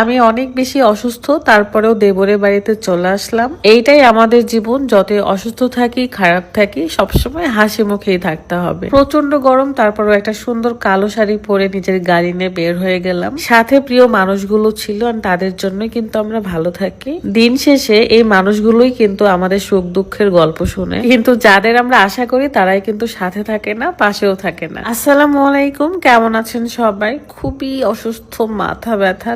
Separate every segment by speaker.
Speaker 1: আমি অনেক বেশি অসুস্থ, তারপরেও দেবরের বাড়িতে চলে আসলাম। এইটাই আমাদের জীবন, যতই অসুস্থ থাকি, খারাপ থাকি, সবসময় হাসি মুখেই থাকতে হবে। প্রচণ্ড গরম, তারপরও একটা সুন্দর কালো শাড়ি পরে নিজের গাড়ি নিয়ে বের হয়ে গেলাম। সাথে প্রিয় মানুষগুলো ছিল আর তাদের জন্যই কিন্তু আমরা ভালো থাকি। দিন শেষে এই মানুষগুলোই কিন্তু আমাদের সুখ দুঃখের গল্প শুনে। কিন্তু যাদের আমরা আশা করি, তারাই কিন্তু সাথে থাকে না, পাশেও থাকে না। আসসালামু আলাইকুম, কেমন আছেন সবাই? খুবই অসুস্থ, মাথা ব্যথা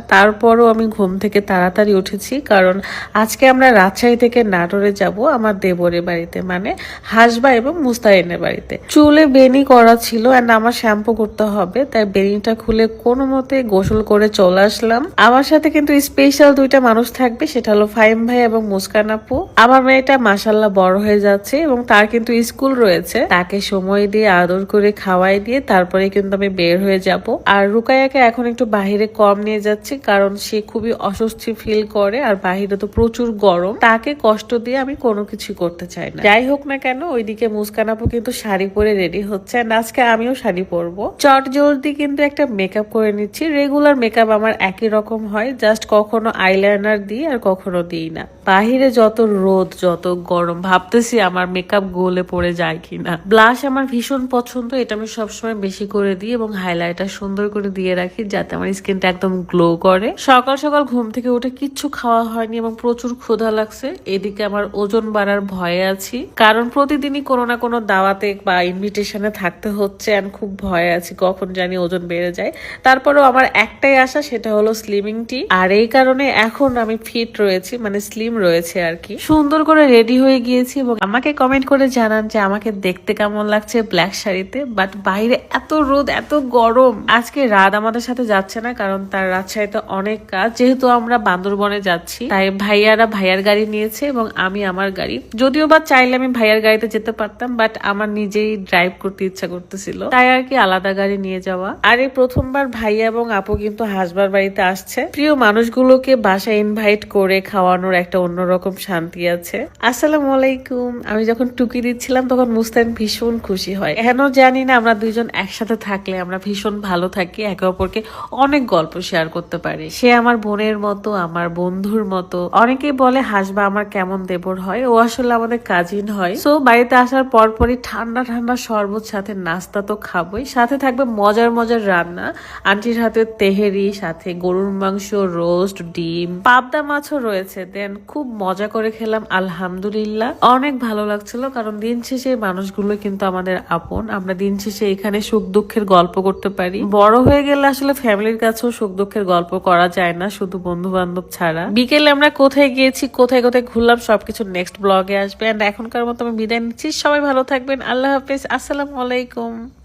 Speaker 1: তারপরও আমি ঘুম থেকে তাড়াতাড়ি উঠেছি, কারণ আজকে আমরা রাজশাহী থেকে নাটোরে যাব আমার দেবরের বাড়িতে মানে হাসবা এবং মুস্তাইনের বাড়িতে। চুলে বেনি করা ছিল এন্ড আমার শ্যাম্পু করতে হবে, তাই বেনিটা খুলে কোনো মতে গোসল করে চলে আসলাম। আমার সাথে কিন্তু স্পেশাল দুইটা মানুষ থাকবে, সেটা হলো ফাইম ভাই এবং মুস্কান আপু। আমার মেয়েটা মাসাল্লাহ বড় হয়ে যাচ্ছে এবং তার কিন্তু স্কুল রয়েছে। তাকে সময় দিয়ে, আদর করে খাওয়াই দিয়ে তারপরে কিন্তু আমি বের হয়ে যাব। আর রুকায়াকে এখন একটু বাহিরে কম নিয়ে যাচ্ছি, কারণ সে খুবই অস্বস্তি ফিল করে আর বাহিরে তো প্রচুর গরম। তাকে কষ্ট দিয়ে আমি কোনো কিছু করতে চাই না। যাই হোক না কেন, ওইদিকে মুস্কান আপু কিন্তু শাড়ি পরে রেডি হচ্ছে আজকে আমিও শাড়ি পরবো। চট জলদি কিন্তু একটা মেকআপ করে নিচ্ছি। রেগুলার মেকআপ আমার একই রকম হয় জাস্ট কখনো আইলাইনার দিই আর কখনো দিই না। বাহিরে যত রোদ, যত গরম, ভাবতেছি আমার মেকআপ গোলে পড়ে যায় কিনা। ব্লাশ আমার ভীষণ পছন্দ, এটা আমি সবসময় বেশি করে দিই এবং হাইলাইটার সুন্দর করে দিয়ে রাখি যাতে আমার স্কিনটা একদম গ্লো করে। সকাল সকাল ঘুম থেকে উঠে কিচ্ছু খাওয়া হয়নি এবং প্রচুর ক্ষুধা লাগছে। এদিকে আমার ওজন বাড়ার ভয়ে আছি। কারণ প্রতিদিনই কোনো না কোনো দাওয়াতে বা ইনভিটেশনে থাকতে হচ্ছে আর খুব ভয়ে আছি, কখন জানি ওজন বেড়ে যায়। তারপরেও আমার একটাই আশা, সেটা হলো স্লিমিং টি আর এই কারণে এখন আমি ফিট রয়েছি মানে স্লিম রয়েছে আর কি। সুন্দর করে রেডি হয়ে গিয়েছি এবং আমাকে কমেন্ট করে জানান যে আমাকে দেখতে কেমন লাগছে ব্ল্যাক শাড়িতে বাট বাইরে এত রোদ, এত গরম। আজকে রাত আমাদের সাথে যাচ্ছে না, কারণ তার রাজশাহীতে অনেক কাজ। যেহেতু আমরা বান্দরবনে যাচ্ছি, তাই ভাইয়ারা ভাইয়ার গাড়ি নিয়েছে এবং আমি আমার গাড়ি। যদিও বা চাইলে আমি ভাইয়ার গাড়িতে যেতে পারতাম বাট আমার নিজেই ড্রাইভ করতে ইচ্ছা করতেছিল। তাই আর কি আলাদা গাড়ি নিয়ে যাওয়া। আর এই প্রথমবার ভাইয়া এবং আপু কিন্তু হাসবার বাড়িতে আসছে। প্রিয় মানুষগুলোকে বাসায় ইনভাইট করে খাওয়ানোর একটা অন্যরকম শান্তি আছে। আসসালামু আলাইকুম। আমি যখন টুকি দিচ্ছিলাম, তখন মুস্তান ভীষণ খুশি হয়। কেন জানি না, আমরা দুইজন একসাথে থাকলে আমরা ভীষণ ভালো থাকি, একে অপরকে অনেক গল্প শেয়ার করতে পারি। সে আমার বোনের মতো, আমার বন্ধুর মতো। অনেকেই বলে, হাসবা আমার কেমন দেবর হয়? ও আসলে আমাদের কাজিন হয়। সো বাড়িতে আসার পরপরই ঠান্ডা ঠান্ডা শরবত, সাথে নাস্তা তো খাবোই। সাথে থাকবে মজার মজার রান্না। আন্টির হাতে তেহেরি, সাথে গরুর মাংস রোস্ট ডিম, পাবদা মাছও রয়েছে। দেন খুব মজা করে খেলাম, আলহামদুলিল্লাহ। অনেক ভালো লাগছিল, কারণ দিন শেষে মানুষগুলো কিন্তু আমাদের আপন। আমরা দিন শেষে এখানে সুখ দুঃখের গল্প করতে পারি। বড় হয়ে গেলে আসলে ফ্যামিলির কাছেও সুখ দুঃখের গল্প করা যায় না, শুধু বন্ধু বান্ধব ছাড়া। বিকেলে আমরা কোথায় গিয়েছি, কোথায় কোথায় ঘুরলাম, সবকিছু নেক্সট ব্লগে আসবে। এখনকার মতো আমি বিদায় নিচ্ছি। সবাই ভালো থাকবেন। আল্লাহ হাফিজ। আসসালাম আলাইকুম।